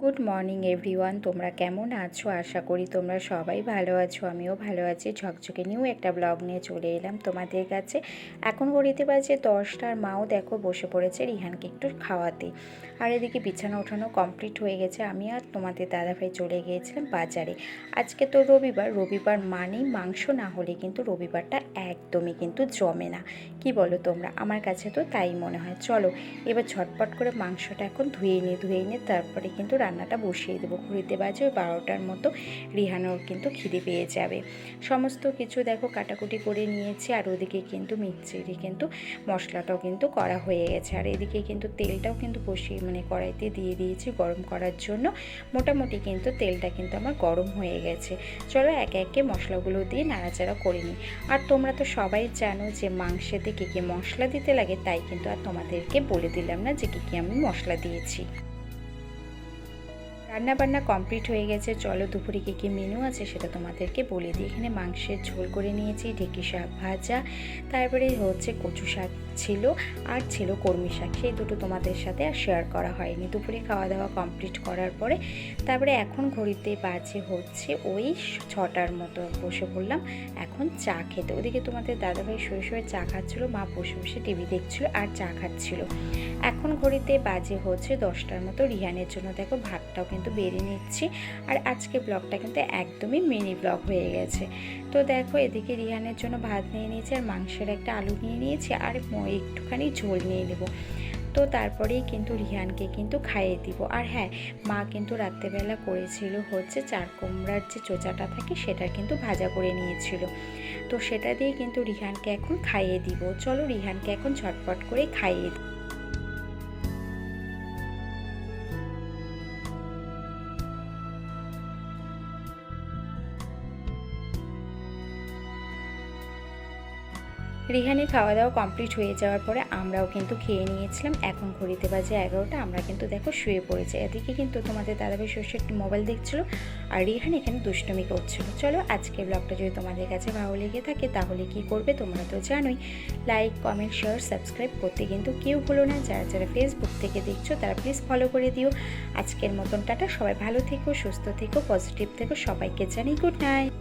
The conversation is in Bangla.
গুড মর্নিং এভরিওয়ান, তোমরা কেমন আছো? আশা করি তোমরা সবাই ভালো আছো, আমিও ভালো আছি। ঝকঝকে নিয়েও একটা ব্লগ নিয়ে চলে এলাম তোমাদের কাছে। এখন ঘড়িতে বাজে দশটার, মাও দেখো বসে পড়েছে রিহানকে একটু খাওয়াতে। আর এদিকে বিছানা ওঠানো কমপ্লিট হয়ে গেছে। আমি আর তোমাদের দাদাভাই চলে গিয়েছিলাম বাজারে। আজকে তো রবিবার রবিবার মানেই মাংস না হলে কিন্তু রবিবারটা একদমই কিন্তু জমে না। কি বলো তোমরা? আমার কাছে তো তাই মনে হয়। চলো, এবার ঝটপট করে মাংসটা এখন ধুয়ে নিয়ে ধুয়ে নিয়ে তারপরে কিন্তু রান্নাটা বসিয়ে দেবো। ঘুরিতে বাজে, ওই বারোটার মতো রিহানোর কিন্তু খিদে পেয়ে যাবে। সমস্ত কিছু দেখো, কাটাকুটি করে নিয়েছি, আর ওদিকে কিন্তু মিক্সিতে কিন্তু মশলাটাও কিন্তু করা হয়ে গেছে। আর এদিকে কিন্তু তেলটাও কিন্তু বসিয়ে মানে কড়াইতে দিয়ে দিয়েছি গরম করার জন্য। মোটামুটি কিন্তু তেলটা কিন্তু আমার গরম হয়ে গেছে। চলো একে একে মশলাগুলো দিয়ে নাড়াচাড়া করে নিই। আর তোমরা তো সবাই জানো যে মাংসেতে কী কী মশলা দিতে লাগে তাই কিন্তু আর তোমাদেরকে বলে দিলাম না যে কী কী আমি মশলা দিয়েছি। রান্না বান্না কমপ্লিট হয়ে গেছে, চলো দুপুরে কী কী মেনু আছে সেটা তোমাদেরকে বলে দিই। এখানে মাংসের ঝোল করে নিয়েছি, ঢেঁকি শাক ভাজা, তারপরে হচ্ছে কচু শাক ছিল আর ছিল কর্মী শাক। সেই দুটো তোমাদের সাথে আর শেয়ার করা হয়নি। দুপুরে খাওয়া দাওয়া কমপ্লিট করার পরে তারপরে এখন ঘড়িতে বাজে হচ্ছে ওই ছটার মতো বসে পড়লাম। এখন চা খেতে। ওদিকে তোমাদের দাদাভাই শুয়ে শুয়ে চা খাচ্ছিলো, মা বসে বসে টিভি দেখছিল আর চা খাচ্ছিল। এখন ঘড়িতে বাজে হচ্ছে দশটার মতো। রিহানের জন্য দেখো ভাতটাও কিন্তু বেরিয়ে নিচ্ছি। আর আজকে ব্লগটা কিন্তু একদমই মিনি ব্লগ হয়ে গেছে। তো দেখো, এদিকে রিহানের জন্য ভাত নিয়ে নিয়েছি আর মাংসের একটা আলু নিয়ে নিয়েছি আর একটুখানি ঝোল নিয়ে নেব। তো তারপরেই কিন্তু রিহানকে কিন্তু খাইয়ে দিব। আর হ্যাঁ মা কিন্তু রাত্রেবেলা করেছিল হচ্ছে চার কুমড়ার যে চোচাটা থাকে সেটা কিন্তু ভাজা করে নিয়েছিল। তো সেটা দিয়ে কিন্তু রিহানকে এখন খাইয়ে দিব। চলো রিহানকে এখন ঝটপট করে খাইয়ে দিই রিহানি খাওয়া দাওয়া কমপ্লিট হয়ে যাওয়ার পরে আমরাও কিন্তু খেয়ে নিয়েছিলাম। এখন ঘড়িতে বাজে এগারোটা, আমরা কিন্তু দেখো শুয়ে পড়েছি। এদিকে কিন্তু তোমাদের দাদাভাই একটু মোবাইল দেখছিল আর রিহান এখানে দুষ্টমি করছিল। চলো আজকে ব্লগটা যদি তোমাদের কাছে ভালো লেগে থাকে তাহলে কি করবে তোমরা তো জানোই। লাইক কমেন্ট শেয়ার সাবস্ক্রাইব করতে কিন্তু কেউ ভুলো না। যারা যারা ফেসবুক থেকে দেখছ তারা প্লিজ ফলো করে দিও। আজকের মতন টাটা। সবাই ভালো থেকো, সুস্থ থেকো পজিটিভ থেকো। সবাইকে জানি গুড নাইট